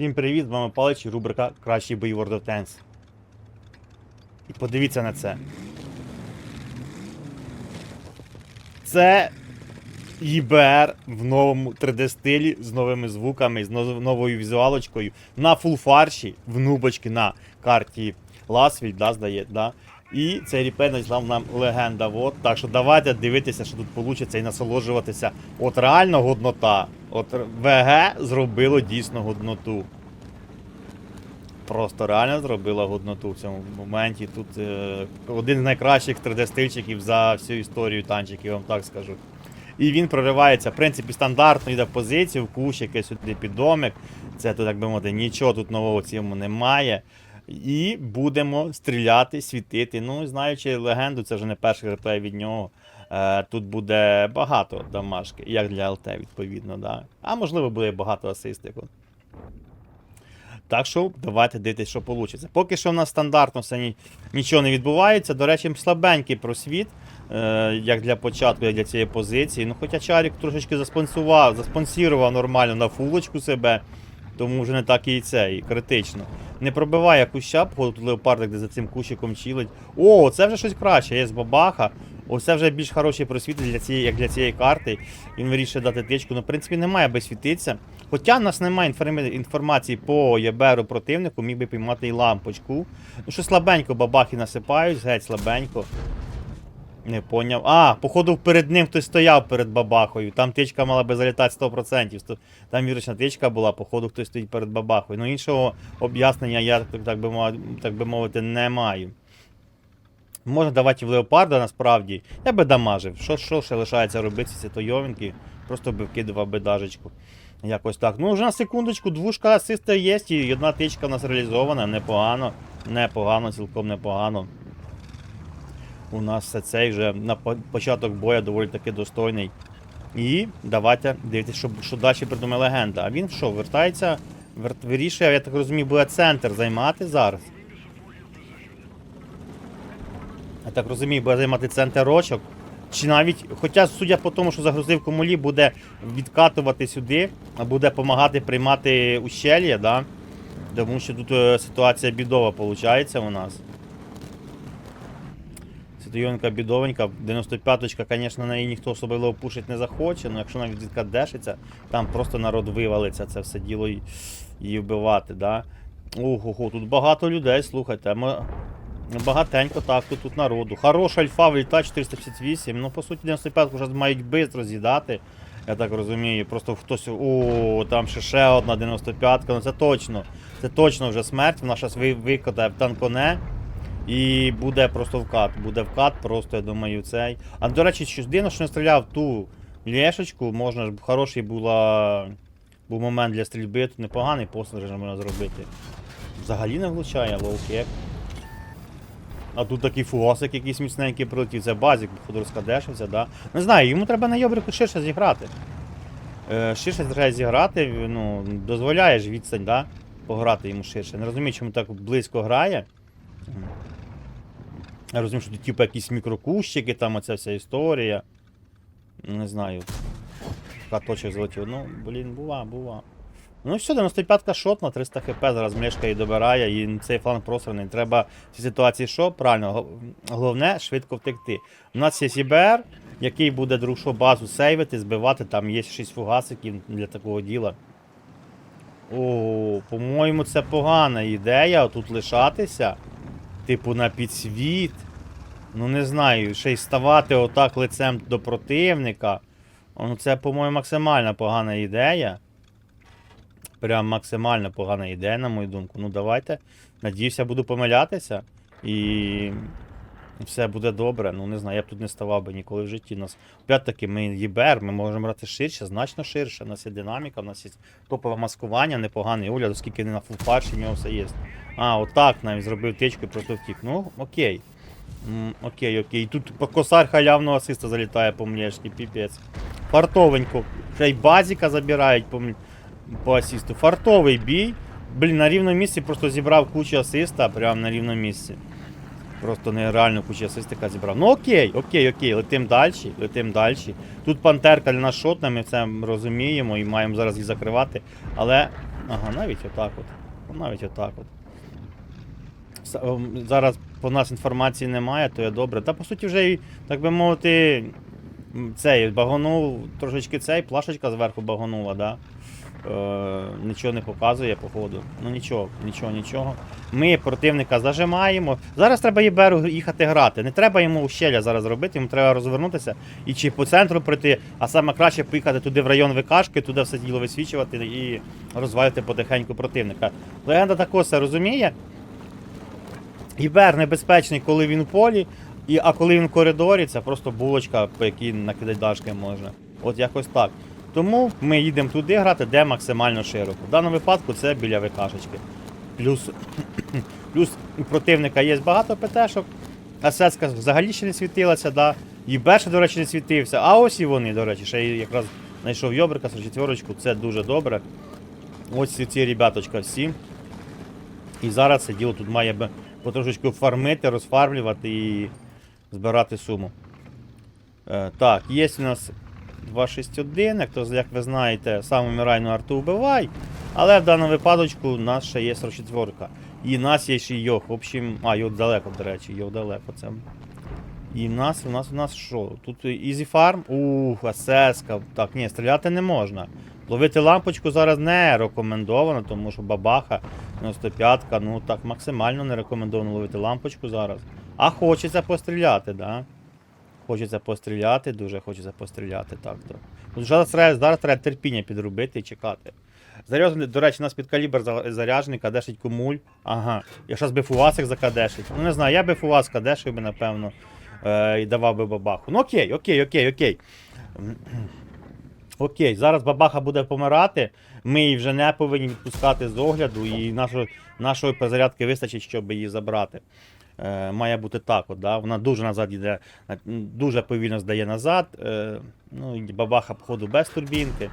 Всім привіт, з вами Палич і рубрика Кращий бій World of Tanks. І подивіться на це. Це ЄБР в новому 3D-стилі з новими звуками, з новою візуалочкою на фулфарші, в нубочки на карті Ласвіль, да, здає, да. І цей репей назвав нам легенда. Вот. Так що давайте дивитися, що тут вийде, і насолоджуватися. От реально годнота. От ВГ зробило дійсно годноту. Просто реально зробила годноту в цьому моменті. Тут е, один з найкращих 3D-стильчиків за всю історію танчиків, я вам так скажу. І він проривається, в принципі, стандартно йде в позицію, в кущики сюди під домик. Це тут, би мовити, нічого тут нового цьому немає. І будемо стріляти, світити. Ну, знаючи легенду, це вже не перший реплей від нього. Е, тут буде багато дамажки, як для ЛТ, відповідно, да. А можливо, буде багато асистику. Так що давайте дивитися, що вийде. Поки що в нас стандартно все ні, нічого не відбувається. До речі, слабенький просвіт, е, як для початку, як для цієї позиції. Ну, хоча Чарік трошечки заспонсував, заспонсірував нормально на фулочку себе, тому вже не так і це, і критично. Не пробиває куща, походу тут леопардик де за цим кущиком чилить. О, це вже щось краще, є з бабаха. Оце вже більш хороший просвіт для цієї, як для цієї карти. Він вирішує дати тичку. Ну, в принципі, немає аби світитися. Хоча в нас немає інформації по ЄБРу противнику, міг би піймати і лампочку. Ну, що слабенько бабахи насипають, геть слабенько. Не поняв. А, походу, перед ним хтось стояв перед бабахою. Там тичка мала би залітати 100%. Там вірочна тичка була, походу, хтось стоїть перед бабахою. Ну, іншого об'яснення я, так, би, мов- так би мовити, не маю. Можна давати в леопарда насправді. Я би дамажив. Що, що ще лишається робити ці тойовинки? Просто би вкидував би дажечку. Якось так. Ну, вже на секундочку, двушка асиста є, і одна тичка у нас реалізована. Непогано. Непогано, цілком непогано. У нас цей вже на початок боя доволі таки достойний. І давайте дивитися, що, що далі придумає легенда. А він що, вертається, вер, вирішує, я так розумію, буде центр займати зараз. Я так розумію, буде займати центр рочок. Чи навіть, хоча, судя по тому, що загрузив комулі, буде відкатувати сюди, буде допомагати приймати ущелья, да? Тому що тут е, ситуація бідова виходить у нас. Ситуйонка бідовенька. 95-ка, звісно, на неї ніхто особливо пушить не захоче, але якщо навіть відкадешиться, там просто народ вивалиться це все діло і, вбивати, да? Ого, тут багато людей, слухайте. Ми... Багатенько так, тут, тут народу. Хороша альфа вліта 458. Ну, по суті, 95 вже мають швидко з'їдати. Я так розумію. Просто хтось. О, там ще ще одна 95-ка. Ну це точно. Це точно вже смерть. Вона зараз викидає в танконе. І буде просто вкат. Буде вкат, просто, я думаю, цей. А до речі, що дивно, що не стріляв ту лєшечку, можна ж хороший була. Був момент для стрільби, тут непоганий постріл можна зробити. Взагалі не влучає, лоукек. А тут такий фугасик якийсь міцненький прилетів. Це базік, походу розкадешився, да. Не знаю, йому треба на йобрику ширше зіграти. Е, ширше треба зіграти, ну, дозволяєш відстань, да? Пограти йому ширше. Не розумію, чому так близько грає. Я розумію, що тут типу якісь мікрокущики, там оця вся історія. Не знаю. Каточок залетів. Ну, блін, бува, бува. Ну все, 95-ка шотна, 300 хп, зараз млешка її добирає, і цей фланг просраний. Треба в цій ситуації що? Правильно, головне швидко втекти. У нас є СІБР, який буде другу базу сейвити, збивати, там є 6 фугасиків для такого діла. О, по-моєму, це погана ідея тут лишатися. Типу на підсвіт. Ну не знаю, ще й ставати отак лицем до противника. Ну це, по-моєму, максимально погана ідея. Прям максимально погана ідея, на мою думку. Ну давайте. Надіюся, буду помилятися. І все буде добре. Ну не знаю, я б тут не ставав би ніколи в житті. Нас опять-таки ми ЄБР, ми можемо грати ширше, значно ширше. У нас є динаміка, у нас є топове маскування, непоганий огляд, оскільки не на фулфарші, в нього все є. А, отак навіть зробив течку і просто втік. Ну, окей. М, окей, окей. Тут косар халявного асиста залітає по млешці, піпець. Фартовенько. Ще й базіка забирають по, м- по асисту. Фартовий бій. Блін, на рівному місці просто зібрав кучу асиста, прямо на рівному місці. Просто нереально куча асистика зібрав. Ну окей, окей, окей, летим далі, летим далі. Тут пантерка для нас шотна, ми це розуміємо і маємо зараз її закривати. Але Ага, навіть отак от. Навіть отак от. Ем, Зараз по нас інформації немає, то є добре. Та по суті вже, так би мовити, цей багонув трошечки цей, плашечка зверху багонула, да? Е, нічого не показує, походу. Ну нічого, нічого, нічого. Ми противника зажимаємо. Зараз треба Єберу їхати грати. Не треба йому ущелля зараз робити, йому треба розвернутися і чи по центру пройти, а саме краще поїхати туди в район ВКшки, туди все діло висвічувати і розвалити потихеньку противника. Легенда також це розуміє. Ібер небезпечний, коли він в полі, і, а коли він в коридорі, це просто булочка, по якій накидати можна. От якось так. Тому ми їдемо туди грати, де максимально широко. В даному випадку це біля ВКшечки. Плюс, плюс у противника є багато ПТшок, Асецька взагалі ще не світилася, да. Ібер ще, до речі, не світився. А ось і вони, до речі, ще якраз знайшов Йобрика, 44 це дуже добре. Ось ці- ребяточка всі. І зараз це діло тут має потрошечку фармити, розфармлювати і збирати суму. Е, так, є у нас 261, хто, як ви знаєте, сам умирай арту вбивай. Але в даному випадочку у нас ще є 44. І в нас є ще йох. В общем, а, йох далеко, до речі, йох далеко. Це. І в нас, у нас, у нас що? Тут Easy Farm? Ух, АССка. Так, ні, стріляти не можна. Ловити лампочку зараз не рекомендовано, тому що бабаха 95-ка, ну так максимально не рекомендовано ловити лампочку зараз. А хочеться постріляти, да? Хочеться постріляти, дуже хочеться постріляти, так то. Зараз треба, зараз треба терпіння підробити і чекати. Заряд, до речі, у нас під калібр за- заряджений, кадешить кумуль. Ага. Я зараз би фуасик закадешить. Ну не знаю, я би фуас кадешив би, напевно, е, і давав би бабаху. Ну окей, окей, окей, окей. Окей, зараз бабаха буде помирати. Ми її вже не повинні відпускати з огляду, і нашої, нашої перезарядки вистачить, щоб її забрати. Е, має бути так, от, да? вона дуже назад йде, дуже повільно здає назад. Е, ну, бабаха, походу, без турбінки.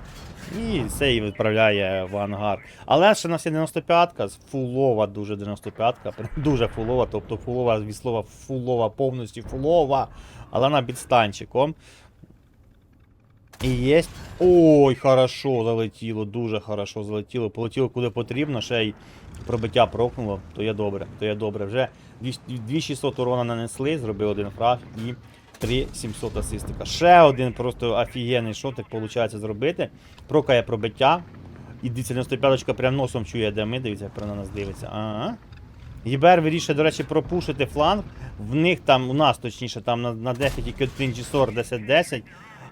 І це її відправляє в ангар. Але ще у нас є 95-ка, фулова, дуже 95-ка, дуже фулова, тобто фулова від слова фулова, повністю фулова, але вона під станчиком. І є. Ой, хорошо залетіло, дуже хорошо залетіло. Полетіло куди потрібно, ще й пробиття прокнуло, то є добре, то є добре. Вже 2600 урона нанесли, зробив один фраг і 3700 асистика. Ще один просто офігенний шотик виходить зробити. Прокає пробиття. І дивіться, 95-ка прям носом чує, де ми, дивіться, як про на нас дивиться. Ага. Єбер вирішує, до речі, пропушити фланг. В них там, у нас точніше, там на, на дефі тільки один G-SOR 10-10.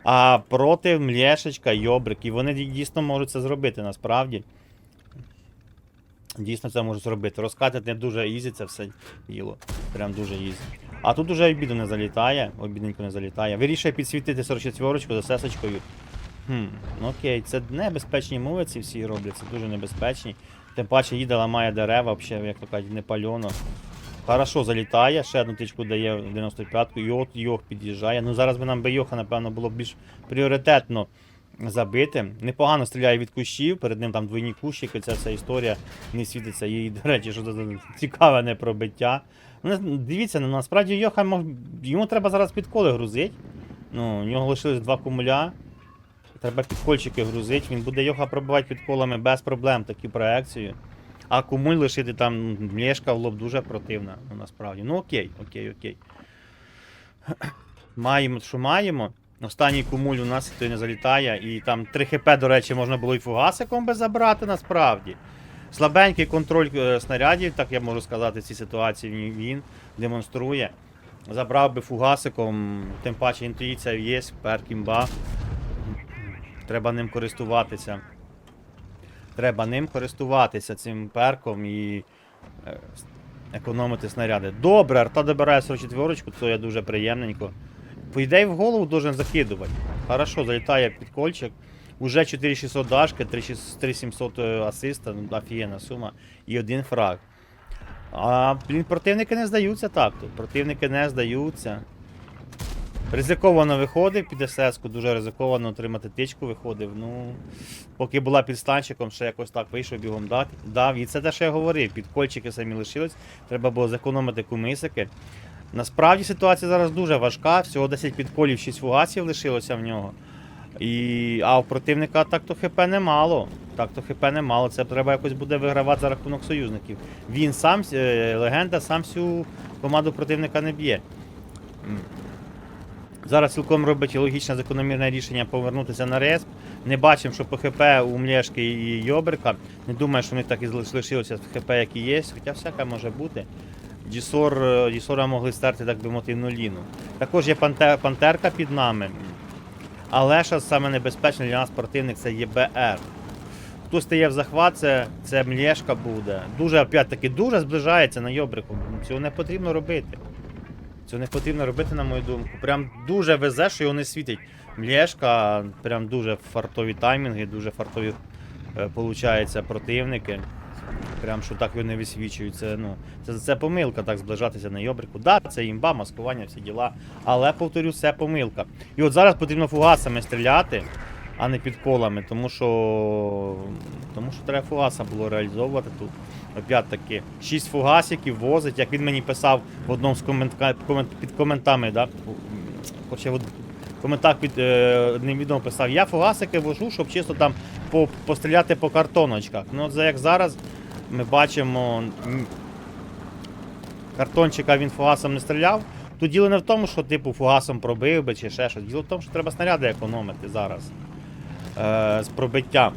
А проти Млєшечка, Йобрик, і вони дійсно можуть це зробити насправді. Дійсно це можуть зробити. Розкатити дуже ізі це все діло. Прям дуже ізі. А тут уже обіду не залітає, обідненько не залітає. Вирішує підсвітити 44 за сесочкою. Хм, ну окей, це небезпечні мови ці всі роблять, це дуже небезпечні. Тим паче їде, ламає дерева, взагалі, як то кажуть, не пальоно. Хорошо залітає, ще одну тичку дає в 95-ку, і от Йох під'їжджає. Ну зараз би нам би Йоха, напевно, було б більш пріоритетно забити. Непогано стріляє від кущів, перед ним там двойні кущики, ця вся історія не світиться. І, до речі, що це цікаве непробиття. Ну, дивіться, ну насправді Йоха мог... йому треба зараз підколи грузити. Ну, у нього лишилось два кумуля. Треба підкольчики грузити. Він буде Йоха пробивати підколами без проблем таку проекцію. А кумуль лишити там млєшка в лоб дуже противна, ну насправді. Ну окей, окей, окей. Маємо, що маємо. Останній кумуль у нас той не залітає. І там 3 хп, до речі, можна було і фугасиком би забрати насправді. Слабенький контроль е, снарядів, так я можу сказати, в цій ситуації він демонструє. Забрав би фугасиком, тим паче інтуїція є, перкімба. Треба ним користуватися. Треба ним користуватися цим перком і е, економити снаряди. Добре, арта добирає 44 то є дуже приємненько. По ідеї в голову должен закидувати. Хорошо, залітає підкольчик. Уже 4600 дашки, 3700 е, асиста, ну, офігенна сума. І один фраг. А блін, противники не здаються так. то Противники не здаються. Ризиковано виходив під СС-ку, дуже ризиковано отримати тичку виходив. Ну, поки була під станчиком, ще якось так вийшов бігом. Дав. І це те, що я говорив, підкольчики самі лишились, треба було зекономити кумисики. Насправді ситуація зараз дуже важка, всього 10 підколів, 6 фугасів лишилося в нього. І, а у противника так то ХП немало. Так то ХП немало. Це треба якось буде вигравати за рахунок союзників. Він сам, е, легенда, сам всю команду противника не б'є. Зараз цілком робить логічне закономірне рішення повернутися на респ. Не бачимо, що по ХП у Млєшки і Йобрика. Не думаю, що вони так і залиш- лишилися в ХП, як і є, хоча всяке може бути. Дісор, е, Дісора могли стерти, так би мовити, в нуліну. Також є панте- пантерка під нами. Але що саме небезпечне для нас противник це ЄБР. Хто стає в захват, це, це млєшка буде. Дуже, опять-таки, дуже зближається на Йобрику. Цього не потрібно робити. Цього не потрібно робити, на мою думку. Прям дуже везе, що його не світить. Млєшка, прям дуже фартові таймінги, дуже фартові е, противники. Прям що так його не висвічують. Це, ну, це, це помилка так зближатися на Йобрику. Да, це імба, маскування, всі діла. Але повторю, це помилка. І от зараз потрібно фугасами стріляти, а не підколами, тому що. Тому що треба фугаса було реалізовувати тут. Опять таки, 6 фугасиків возить, як він мені писав в одному з комент... під коментами, да? Хоча в коментах під е, одним писав, я фугасики вожу, щоб чисто там по... постріляти по картоночках. Ну, от як зараз ми бачимо, картончика він фугасом не стріляв. Тут діло не в тому, що типу фугасом пробив би чи ще щось. Діло в тому, що треба снаряди економити зараз е, з пробиттям.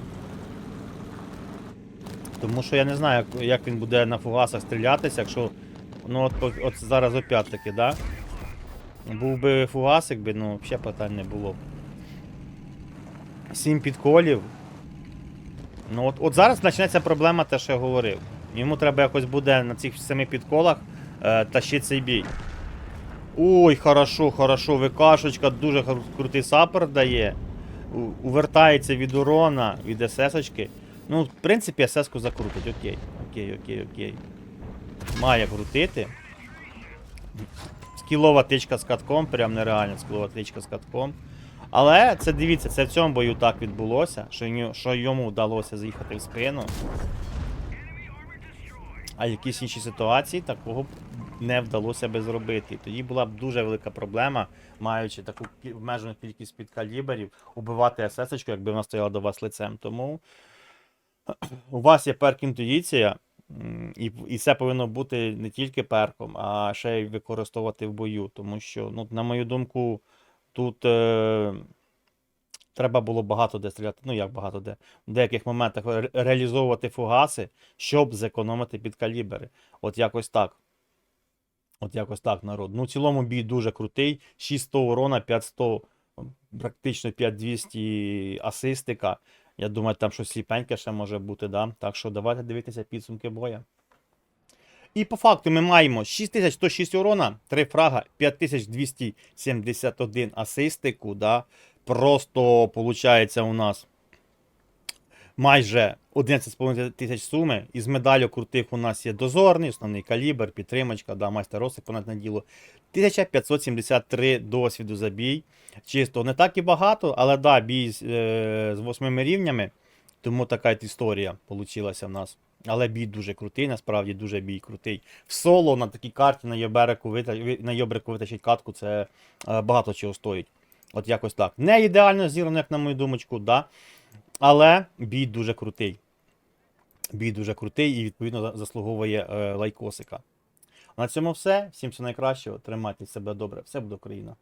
Тому що я не знаю, як, як він буде на фугасах стрілятися, якщо. Ну от, от зараз опять-таки, да? Був би фугасик, би, ну, взагалі питань не було. б. Сім підколів. Ну от, от зараз почнеться проблема, те, що я говорив. Йому треба якось буде на цих семи підколах е, тащити цей бій. Ой, хорошо, хорошо, ВКшечка дуже крутий саппорт дає. Увертається від урона, від СС-очки. Ну, в принципі, СС-ку закрутить, окей. Окей, окей, окей. Має крутити. Скілова тичка з катком, прям нереально скілова тичка з катком. Але це дивіться, це в цьому бою так відбулося, що, що йому вдалося заїхати в спину. А в якійсь іншій ситуації такого б не вдалося би зробити. Тоді була б дуже велика проблема, маючи таку обмежену кількість підкаліберів, убивати СС-очку, якби вона стояла до вас лицем. Тому у вас є перк інтуїція, і, і це повинно бути не тільки перком, а ще й використовувати в бою. Тому що, ну, на мою думку, тут е, треба було багато де стріляти. Ну, як багато де. В деяких моментах ре- реалізовувати фугаси, щоб зекономити підкалібери. От якось так. От якось так, народ. Ну, в цілому бій дуже крутий. 600 урона, 500, практично 5200 асистика. Я думаю, там щось сліпеньке ще може бути, да? Так що давайте дивитися підсумки боя. І по факту ми маємо 6106 урона, 3 фрага, 5271 асистику, да? Просто виходить у нас майже 11,5 тисяч суми. Із медалю крутих у нас є дозорний, основний калібр, підтримочка, да, майстер Росик понад неділу. 1573 досвіду за бій. Чисто не так і багато, але да, бій з, е, з восьмими рівнями. Тому така історія вийшла в нас. Але бій дуже крутий, насправді дуже бій крутий. В соло на такій карті на Йобереку вита- на Йобрику витащить катку, це е, багато чого стоїть. От якось так. Не ідеально зіграно, як на мою думочку, да. Але бій дуже крутий. Бій дуже крутий і відповідно заслуговує е, лайкосика. На цьому все. Всім все найкращого. Тримайте себе добре. Все буде Україна.